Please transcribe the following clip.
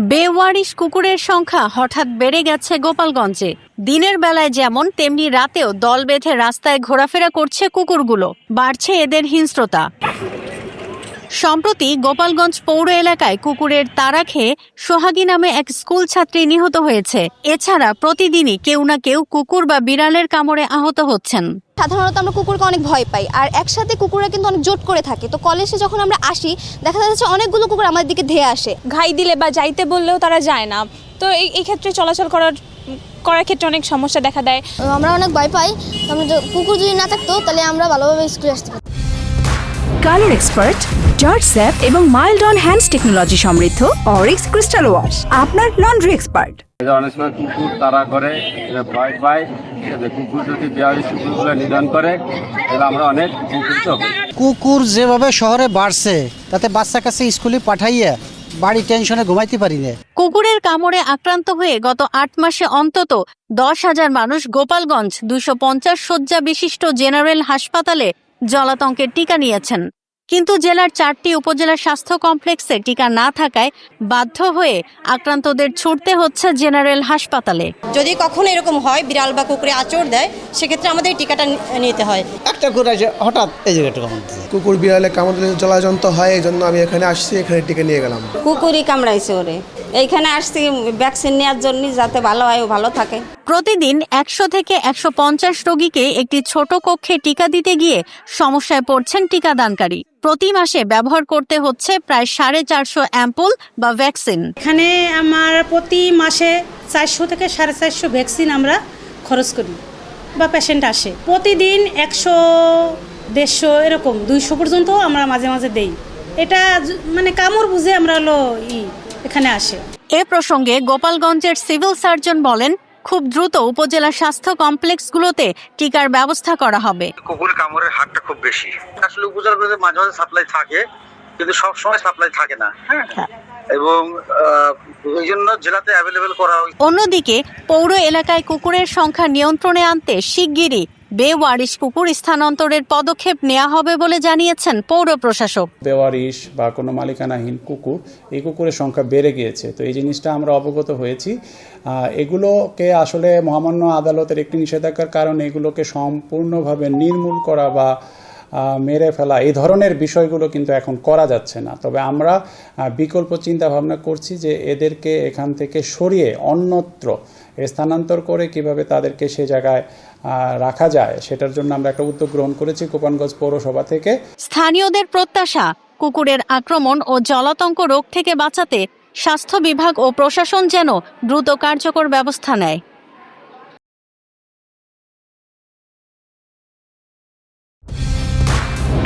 বেওয়ারিশ কুকুরের সংখ্যা হঠাৎ বেড়ে গেছে গোপালগঞ্জে। দিনের বেলায় যেমন, তেমনি রাতেও দল বেঁধে রাস্তায় ঘোরাফেরা করছে কুকুরগুলো। বাড়ছে এদের হিংস্রতা। সম্প্রতি গোপালগঞ্জ পৌর এলাকায় কুকুরের তাড়া খেয়ে সোহাগী নামে এক স্কুল ছাত্রী নিহত হয়েছে। এছাড়া প্রতিদিনই কেউ না কেউ কুকুর বা বিড়ালের কামড়ে আহত হচ্ছেন। সাধারণত আমরা কুকুরকে অনেক ভয় পাই আর একসাথে কুকুররা কিন্তু অনেক জোট করে থাকে। তো কলেজে যখন আমরা আসি দেখা যাচ্ছে অনেকগুলো কুকুর আমাদের দিকে ধেয়ে আসে। ঘাই দিলে বা যাইতে বললেও তারা যায় না। তো এই এই ক্ষেত্রে চলাচল করার করার ক্ষেত্রে অনেক সমস্যা দেখা দেয়। আমরা অনেক ভয় পাই। আমরা কুকুর যদি না থাকতো তাহলে আমরা ভালোভাবে স্কুলে আসতে কালার এক্সপার্ট জর্জ স্যাপ এবং মাইল্ড অন হ্যান্ডস টেকনোলজি সমৃদ্ধ অরিক্স ক্রিস্টাল ওয়াশ আপনার লন্ড্রি এক্সপার্ট। অনেক সময় কুকুর তাড়া করে ভয় পায় কুকুর যদি বিহারি কুকুরগুলো নিধন করে তাহলে আমরা অনেক উপকৃত কুকুর যেভাবে শহরে বাড়ছে তাতে বাচ্চা কাছে স্কুলে পাঠাইয়া বাড়ি টেনশনে ঘুমাইতে পারি না। কুকুরের কামড়ে আক্রান্ত হয়ে গত আট মাসে অন্তত দশ হাজার মানুষ গোপালগঞ্জ দুশো পঞ্চাশ শয্যা বিশিষ্ট জেনারেল হাসপাতালে জলাতঙ্কের টিকা নিয়েছেন। কিন্তু জেলার চারটি উপজেলা স্বাস্থ্য কমপ্লেক্সে টিকা না থাকায় বাধ্য হয়ে আক্রান্তদের ছুটতে হচ্ছে জেনারেল হাসপাতালে। যদি কখনো এরকম হয় বিড়াল বা কুকুরে আচর দেয় সেক্ষেত্রে আমাদের টিকাটা নিতে হয়। একটা করে হঠাৎ এই জায়গাটা কুকুর বিড়ালে কামড় দিলে জলাজন্ত হয় এই জন্য আমি এখানে আসছি এখানে টিকা নিয়ে গেলাম। কুকুরই কামড়াইছে ওরে। এইখানে আসছি ভ্যাকসিন নেওয়ার জন্য যাতে ভালো হয় ও ভালো থাকে। প্রতিদিন একশো থেকে একশো পঞ্চাশ রোগীকে একটি ছোট কক্ষে টিকা দিতে গিয়ে সমস্যায় পড়ছেন টিকাদানকারী। প্রতি মাসে ব্যবহার করতে হচ্ছে প্রায় সাড়ে চারশো অ্যাম্পুল বা ভ্যাকসিন এখানে আমার প্রতি মাসে চারশো থেকে সাড়ে চারশো ভ্যাকসিন আমরা খরচ করি বা পেশেন্ট আসে। প্রতিদিন একশো দেড়শো এরকম দুইশো পর্যন্ত আমরা মাঝে মাঝে দেই। এটা মানে কামড় বুঝে আমরা হলো ই এখানে আসে। এ প্রসঙ্গে গোপালগঞ্জের সিভিল সার্জন বলেন খুব দ্রুত উপজেলা স্বাস্থ্য কমপ্লেক্সগুলোতে টিকার ব্যবস্থা করা হবে। কুকুরের কামড়ের হারটা খুব বেশি। আসলে উপজেলাগুলোতে মাঝে মাঝে সাপ্লাই থাকে কিন্তু সব সময় সাপ্লাই থাকে না হ্যাঁ? এবং এই জন্য জেলাতে অ্যাভেলেবেল করা অন্যদিকে পৌর এলাকায় কুকুরের সংখ্যা নিয়ন্ত্রণে আনতে শিগগিরই বেওয়ারিশ কুকুর স্থানান্তরের পদক্ষেপ নেওয়া হবে বলে জানিয়েছেন পৌর প্রশাসক। বেওয়ারিশ বা কোনো মালিকানাহীন কুকুর, এই কুকুরের সংখ্যা বেড়ে গিয়েছে। তো এই জিনিসটা আমরা অবগত হয়েছি। এগুলোকে আসলে মহামান্য আদালতের একটি নিষেধাজ্ঞার কারণে এগুলোকে সম্পূর্ণভাবে নির্মূল করা বা মেরে ফেলা, এই ধরনের বিষয়গুলো কিন্তু এখন করা যাচ্ছে না। তবে আমরা বিকল্প চিন্তা ভাবনা করছি যে এদেরকে এখান থেকে সরিয়ে অন্যত্র স্থানান্তর করে কীভাবে তাদেরকে সে জায়গায় রাখা যায়, সেটার জন্য আমরা একটা উদ্যোগ গ্রহণ করেছি কোপানগঞ্জ পৌরসভা থেকে। স্থানীয়দের প্রত্যাশা, কুকুরের আক্রমণ ও জলাতঙ্ক রোগ থেকে বাঁচাতে স্বাস্থ্য বিভাগ ও প্রশাসন যেন দ্রুত কার্যকর ব্যবস্থা নেয়।